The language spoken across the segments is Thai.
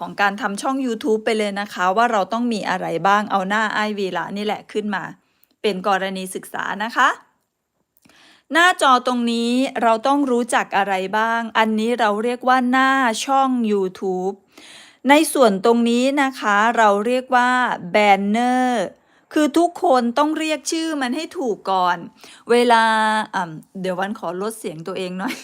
ของการทำช่อง YouTube ไปเลยนะคะ ว่าเราต้องมีอะไรบ้างเอาหน้าไอวีละนี่แหละขึ้นมา เป็นกรณีศึกษานะคะ หน้าจอตรงนี้เราต้องรู้จักอะไรบ้าง อันนี้เราเรียกว่าหน้าช่อง YouTube ในส่วนตรงนี้นะคะเราเรียกว่าแบนเนอร์คือทุกคนต้องเรียกชื่อมันให้ถูกก่อน เวลาอะเดี๋ยววันขอลดเสียงตัวเองหน่อย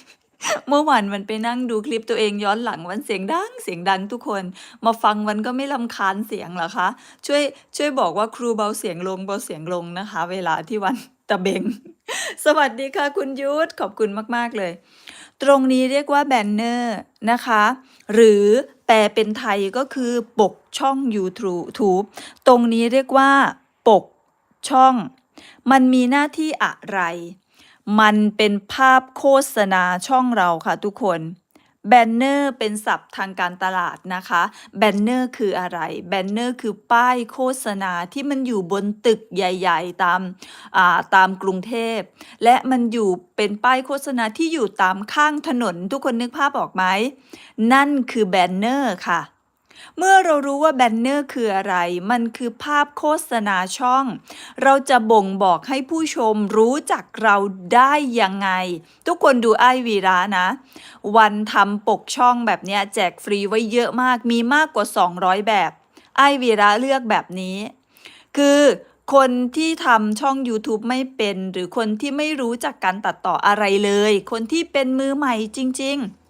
เมื่อวานมันไปนั่งดูคลิปตัวเองย้อนหลังวันเสียงดังเสียงดังทุกคน มาฟังวันก็ไม่ลำคาญเสียงเหรอคะ ช่วยช่วยบอกว่าครูเบาเสียงลงเบาเสียงลงนะคะ เวลาที่วันตะเบง สวัสดีค่ะคุณยุทธขอบคุณมาก ๆ เลย ตรงนี้เรียกว่าแบนเนอร์นะคะ หรือแปลเป็นไทยก็คือปกช่อง YouTube ตรงนี้เรียกว่า ปกช่อง มันมีหน้าที่อะไร มันเป็นภาพโฆษณาช่องเราค่ะทุกคนแบนเนอร์เป็นศัพท์ทางการตลาดนะคะแบนเนอร์คืออะไรแบนเนอร์คือป้ายโฆษณาที่มันอยู่บนตึกใหญ่ ๆ ตามอ่าตามกรุงเทพ และมันอยู่เป็นป้ายโฆษณาที่อยู่ตามข้างถนนทุกคนนึกภาพออกไหม นั่นคือแบนเนอร์ค่ะ เมื่อเรารู้ว่าแบนเนอร์คืออะไร มันคือภาพโฆษณาช่อง เราจะบ่งบอกให้ผู้ชมรู้จักเราได้ยังไง ทุกคนดูไอวีระนะ วันทำปกช่องแบบเนี้ยแจกฟรีไว้เยอะมาก มีมากกว่า 200 แบบ ไอวีระเลือกแบบนี้ คือคนที่ทำช่อง YouTube ไม่เป็น หรือคนที่ไม่รู้จักการตัดต่ออะไรเลย คนที่เป็นมือใหม่จริง ๆ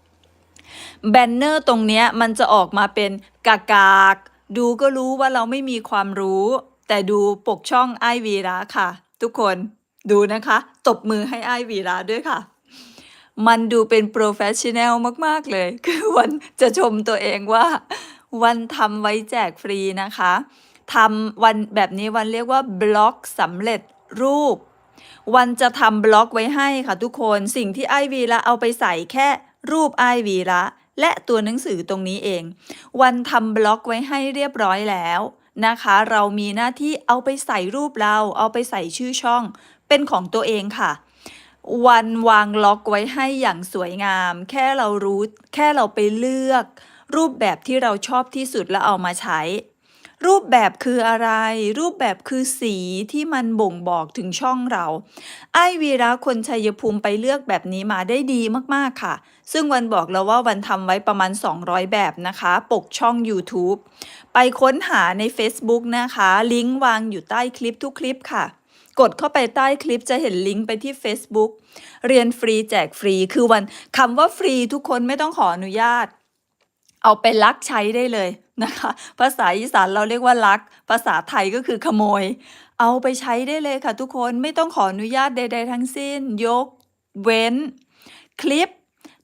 แบนเนอร์ตรงเนี้ยมันจะออกมาเป็นกากากๆดูก็รู้ว่าเราไม่มีความรู้ แต่ดูปกช่องไอวีระค่ะ ทุกคนดูนะคะ ตบมือให้ไอวีระด้วยค่ะ มันดูเป็นโปรเฟชชั่นแนลมาก ๆ เลย คือวันจะชมตัวเองว่า วันทำไว้แจกฟรีนะคะทำวันแบบนี้วันเรียกว่าบล็อกสำเร็จรูป วันจะทำบล็อกไว้ให้ค่ะทุกคนสิ่งที่ไอวีละเอาไปใส่แค่ รูปไอวีละและตัวหนังสือตรงนี้เอง วันทำบล็อกไว้ให้เรียบร้อยแล้วนะคะ เรามีหน้าที่เอาไปใส่รูปเรา เอาไปใส่ชื่อช่อง เป็นของตัวเองค่ะ วันวางล็อกไว้ให้อย่างสวยงาม แค่เรารู้ แค่เราไปเลือก รูปแบบที่เราชอบที่สุดแล้วเอามาใช้ รูปแบบคืออะไร รูปแบบคือสีที่มันบ่งบอกถึงช่องเรา ไอวีระคนชัยภูมิไปเลือกแบบนี้มาได้ดีมากๆค่ะ ซึ่งวันบอกแล้วว่าวันทำไว้ประมาณ 200 แบบนะคะ ปกช่อง YouTube ไปค้นหาใน Facebook นะคะ ลิงก์วางอยู่ใต้คลิปทุกคลิปค่ะกดเข้าไปใต้คลิปจะเห็นลิงก์ไปที่ Facebook เรียนฟรีแจกฟรี คือวันคำว่าฟรีทุกคนไม่ต้องขออนุญาต เอาไปลักใช้ได้เลยนะคะ ภาษาอีสานเราเรียกว่าลัก ภาษาไทยก็คือขโมย เอาไปใช้ได้เลยค่ะทุกคนไม่ต้องขออนุญาตใด ๆ ทั้งสิ้น ยกเว้น คลิป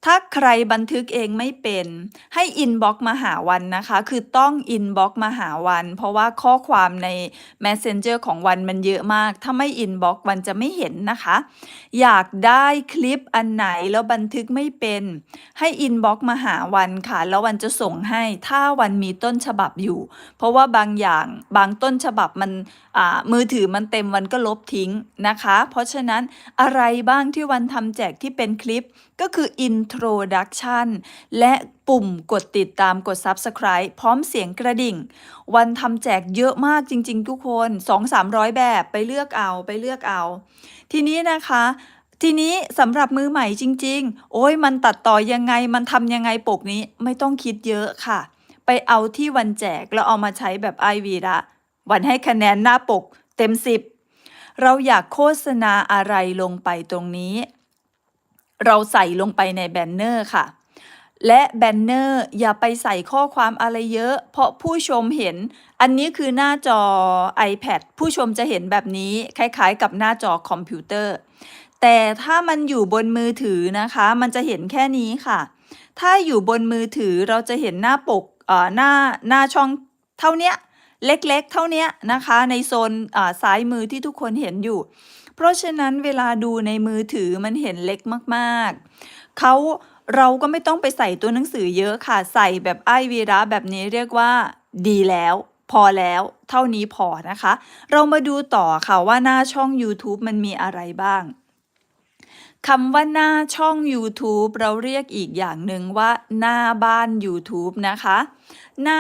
ถ้าใครบันทึกเองไม่เป็น ให้อินบ็อกมาหาวันนะคะ คือต้องอินบ็อกมาหาวัน เพราะว่าข้อความใน Messenger ของวันมันเยอะมาก ถ้าไม่อินบ็อกวันจะไม่เห็นนะคะ อยากได้คลิปอันไหนแล้วบันทึกไม่เป็น ให้อินบ็อกมาหาวันค่ะ แล้ววันจะส่งให้ถ้าวันมีต้นฉบับอยู่ เพราะว่าบางอย่างบางต้นฉบับมันอ่ามือถือมันเต็มวันก็ลบทิ้งนะคะ เพราะฉะนั้นอะไรบ้างที่วันทำแจกที่เป็นคลิปก็คืออิน introduction และปุ่มกดติดตามกด subscribe พร้อมเสียงกระดิ่ง วันทำแจกเยอะมากจริง ๆ ทุกคน 2-300 แบบไปเลือกเอาไปเลือกเอา ทีนี้นะคะทีนี้สำหรับมือใหม่จริง ๆ โอ้ยมันตัดต่อยังไงมันทำยังไงปกนี้ไม่ต้องคิดเยอะค่ะ ไปเอาที่วันแจกแล้วเอามาใช้แบบไอวีละวันให้คะแนนหน้าปกเต็ม 10 เราอยากโฆษณาอะไรลงไปตรงนี้ เราใส่ลงไปในแบนเนอร์ค่ะ และแบนเนอร์อย่าไปใส่ข้อความอะไรเยอะ เพราะผู้ชมเห็น อันนี้คือหน้าจอ iPad ผู้ชมจะเห็นแบบนี้คล้ายๆ กับหน้าจอคอมพิวเตอร์ แต่ถ้ามันอยู่บนมือถือนะคะ มันจะเห็นแค่นี้ค่ะ ถ้าอยู่บนมือถือเราจะเห็นหน้าปกเอ่อหน้าหน้าช่องเท่าเนี้ย เล็กๆ เท่านี้นะคะ ในโซนซ้ายมือที่ทุกคนเห็นอยู่ เพราะฉะนั้นเวลาดูในมือถือมันเห็นเล็กมากๆ เขาเราก็ไม่ต้องไปใส่ตัวหนังสือเยอะค่ะ ใส่แบบไอวีระแบบนี้เรียกว่าดีแล้ว พอแล้วเท่านี้พอนะคะ เรามาดูต่อค่ะว่าหน้าช่อง YouTube มันมีอะไรบ้างคำว่าหน้าช่อง YouTube เราเรียกอีกอย่างหนึ่งว่าหน้าบ้าน YouTube นะคะหน้า